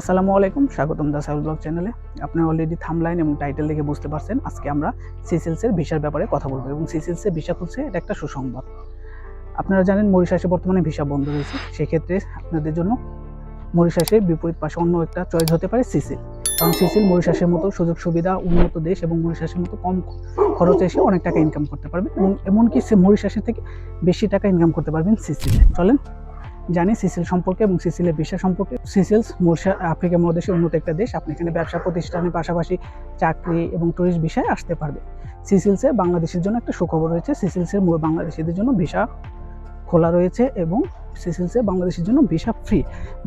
আসসালামু আলাইকুম, স্বাগতম দা সাইল ব্লগ চ্যানেলে। আপনি অলরেডি থামলাইন এবং টাইটেল দেখে বুঝতে পারছেন, আজকে আমরা সিসেলসের ভিসার ব্যাপারে কথা বলব এবং সিসেলসের ভিসা খুলছে এটা একটা সুসংবাদ। আপনারা জানেন মরিশাসে বর্তমানে ভিসা বন্ধ রয়েছে, সেক্ষেত্রে আপনাদের জন্য মরিশাসের বিপরীত পাশে অন্য একটা চয়েস হতে পারে সিসিল। কারণ সিসিল মরিশাসের মতো সুযোগ সুবিধা, উন্নত দেশ এবং মরিশাসের মতো কম খরচে এসে অনেক টাকা ইনকাম করতে পারবেন এবং এমনকি সে মরিশাসের থেকে বেশি টাকা ইনকাম করতে পারবেন সিসিলে। চলেন জানি সিসিল সম্পর্কে এবং সিসিলের বিষয় সম্পর্কে। সিসিলস মোর্শা আফ্রিকা মহাদেশের উন্নত একটা দেশ। আপনি এখানে ব্যবসা প্রতিষ্ঠানের পাশাপাশি চাকরি এবং ট্যুরিস্ট বিষয়ে আসতে পারবে। সিসিলসে বাংলাদেশের জন্য একটা সুখবর রয়েছে। সিসিলসের মূল বাংলাদেশিদের জন্য ভিসা খোলা রয়েছে এবং সিসিলসে বাংলাদেশের জন্য visa free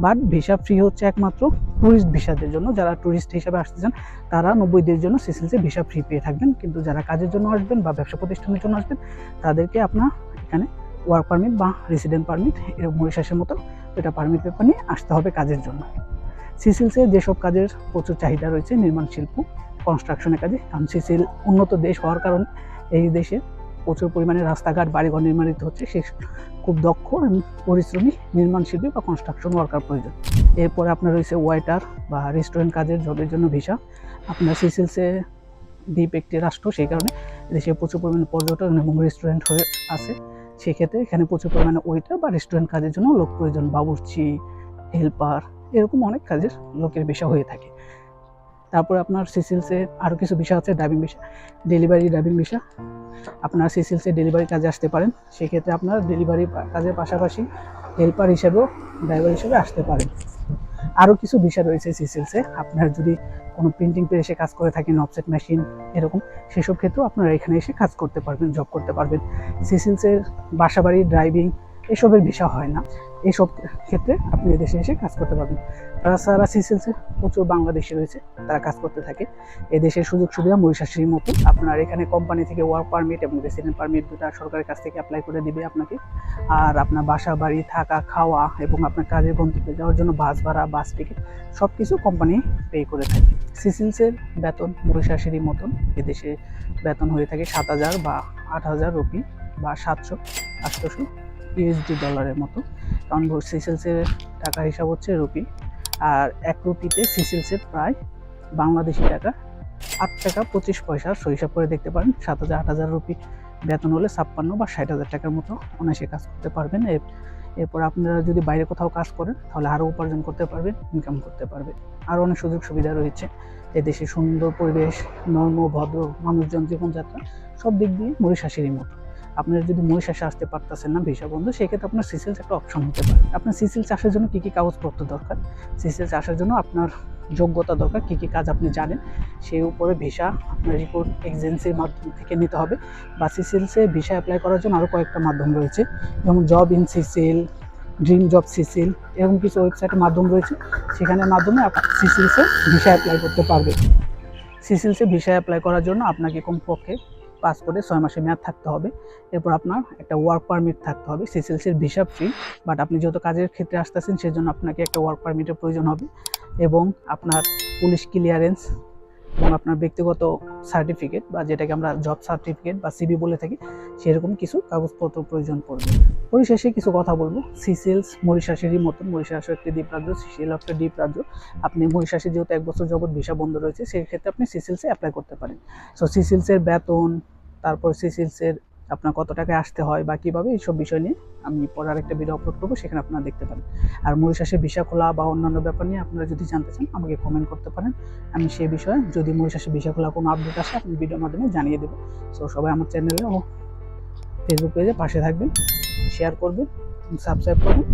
but visa free হচ্ছে একমাত্র ট্যুরিস্ট ভিসাদের জন্য। যারা ট্যুরিস্ট হিসাবে আসতে চান, তারা নব্বই দিনের জন্য সিসিলসে ভিসা ফ্রি পেয়ে থাকবেন। কিন্তু যারা কাজের জন্য আসবেন বা ব্যবসা প্রতিষ্ঠানের জন্য আসবেন, তাদেরকে আপনার এখানে ওয়ার্ক পারমিট বা রেসিডেন্ট পারমিট এরকম মরিশাসের মতো এটা পারমিট পেপার নিয়ে আসতে হবে কাজের জন্য। সিসিলসে যেসব কাজের প্রচুর চাহিদা রয়েছে, নির্মাণ শিল্প কনস্ট্রাকশনের কাজে, কারণ সিসিল উন্নত দেশ হওয়ার কারণে এই দেশে প্রচুর পরিমাণে রাস্তাঘাট, বাড়িঘর নির্মাণিত হচ্ছে, সে খুব দক্ষ পরিশ্রমী নির্মাণ শিল্পী বা কনস্ট্রাকশন ওয়ার্কার প্রয়োজন। এরপরে আপনার রয়েছে ওয়াইটার বা রেস্টুরেন্ট কাজের জবের জন্য ভিসা আপনার সিসিলসে দ্বীপ একটি রাষ্ট্র, সেই কারণে দেশে প্রচুর পরিমাণে পর্যটন এবং রেস্টুরেন্ট হয়ে আছে। সেক্ষেত্রে এখানে প্রচুর পরিমাণে ওয়েটার বা রেস্টুরেন্ট কাজের জন্য লোক প্রয়োজন, বাবুর্চি হেল্পার এরকম অনেক কাজের লোকের বিষয় হয়ে থাকে। তারপরে আপনার সিসিলসে আরও কিছু বিষয় আছে ড্রাইভিং বিষয় ডেলিভারি ড্রাইভিং বিষয়। আপনার সিসিলসে ডেলিভারি কাজে আসতে পারেন, সেক্ষেত্রে আপনার ডেলিভারি কাজের পাশাপাশি হেল্পার হিসেবেও ড্রাইভার হিসেবে আসতে পারেন। আরও কিছু বিষয় রয়েছে সিসিলসে আপনার যদি কোনো প্রিন্টিং প্রেসে কাজ করে থাকেন অফসেট মেশিন এরকম, সেসব ক্ষেত্রেও আপনারা এখানে এসে কাজ করতে পারবেন জব করতে পারবেন। সিসিলসের বাসাবাড়ি ড্রাইভিং এসবের বিষয় হয় না। এসব ক্ষেত্রে আপনি এদেশে এসে কাজ করতে পারবেন। তাছাড়া সিসিলসে প্রচুর বাংলাদেশি রয়েছে, তারা কাজ করতে থাকে। এদেশের সুযোগ সুবিধা মরিশাসীর মতো। আপনার এখানে কোম্পানি থেকে ওয়ার্ক পারমিট এবং রেসিডেন্ট পারমিট দুটা সরকারের কাছ থেকে অ্যাপ্লাই করে দিবে আপনাকে। আর আপনার বাসা বাড়ি, থাকা, খাওয়া এবং আপনার কাজের গন্তব্যে যাওয়ার জন্য বাস ভাড়া বাস টিকিট সব কিছু কোম্পানি পে করে থাকে। সিসিলসের বেতন মরিশাসেরই মতন। এদেশে বেতন হয়ে থাকে সাত হাজার বা আট হাজার রুপি বা সাতশো, আটশোশো ইউএসডি ডলারের মতো। কারণ সিসেলসের টাকা হিসাব হচ্ছে রুপি আর এক রুপিতে সিসেলসের প্রায় বাংলাদেশি টাকা আট টাকা পঁচিশ পয়সা। হিসাব করে দেখতে পারেন, সাত হাজার, আট হাজার রুপি বেতন হলে ছাপ্পান্ন বা ষাট হাজার টাকার মতো অনায়াসে কাজ করতে পারবেন। এর- এরপর আপনারা যদি বাইরে কোথাও কাজ করেন, তাহলে আরও উপার্জন করতে পারবেন ইনকাম করতে পারবে আরও অনেক সুযোগ সুবিধা রয়েছে। এদেশে সুন্দর পরিবেশ, নর্ম, ভদ্র মানুষজন, জীবনযাত্রা, সব দিক দিয়ে মরিশাসেরই মতো। আপনারা যদি মরিশাসে আসতে পারতেছেন না ভিসা বন্ধু, সেক্ষেত্রে আপনার সিসিলস একটা অপশন হতে পারে। আপনার সিসিল চাষের জন্য কী কী কাগজপত্র দরকার? সিসিল চাষের জন্য আপনার যোগ্যতা দরকার, কী কী কাজ আপনি জানেন, সেই উপরে ভিসা আপনার রিপোর্ট এজেন্সির মাধ্যম থেকে নিতে হবে। বা সিসিলসে ভিসা অ্যাপ্লাই করার জন্য আরও কয়েকটা মাধ্যম রয়েছে, যেমন job in Seychelles dream job Seychelles এরকম কিছু ওয়েবসাইটের মাধ্যম রয়েছে। সেখানের মাধ্যমে আপনি সিসিলসে ভিসা অ্যাপ্লাই করতে পারবেন সিসিলসে ভিসা অ্যাপ্লাই করার জন্য আপনাকে কমপক্ষে পাসপোর্টে ছয় মাসের মেয়াদ থাকতে হবে। এরপর আপনার একটা ওয়ার্ক পারমিট থাকতে হবে সিসিলসির ভিসা ফ্রি বাট আপনি যেহেতু কাজের ক্ষেত্রে আসতেছেন, সেজন্য আপনাকে একটা ওয়ার্ক পারমিটের প্রয়োজন হবে এবং আপনার পুলিশ ক্লিয়ারেন্স এবং আপনার ব্যক্তিগত সার্টিফিকেট বা যেটাকে আমরা জব সার্টিফিকেট বা সিবি বলে থাকি, সেরকম কিছু কাগজপত্র প্রয়োজন পড়বে। পরিশেষে কিছু কথা বলব। সিসিএলস মরিশাসেরই মতন মরিশাসও একটি দ্বীপ রাজ্য সিসিএল একটা দ্বীপ রাজ্য। আপনি মরিশাসে যেহেতু এক বছর জগৎ ভিসা বন্ধ রয়েছে সেই ক্ষেত্রে আপনি সিসিএলসে অ্যাপ্লাই করতে পারেন। সো সিসিএলসের বেতন তারপর সিসিলসের আপনার কত টাকায় আসতে হয় বা কীভাবে এইসব বিষয় নিয়ে আমি পরে আরেকটা ভিডিও আপলোড করব, সেখানে আপনারা দেখতে পারেন আর মরিশাসে ভিসা খোলা বা অন্যান্য ব্যাপার নিয়ে আপনারা যদি জানতে চান, আমাকে কমেন্ট করতে পারেন। আমি সেই বিষয়ে, যদি মরিশাসে ভিসা খোলা কোনো আপডেট আসে আপনি ভিডিওর মাধ্যমে জানিয়ে দেবো। সো সবাই আমার চ্যানেলে ও ফেসবুক পেজে পাশে থাকবেন শেয়ার করবেন সাবস্ক্রাইব করবেন।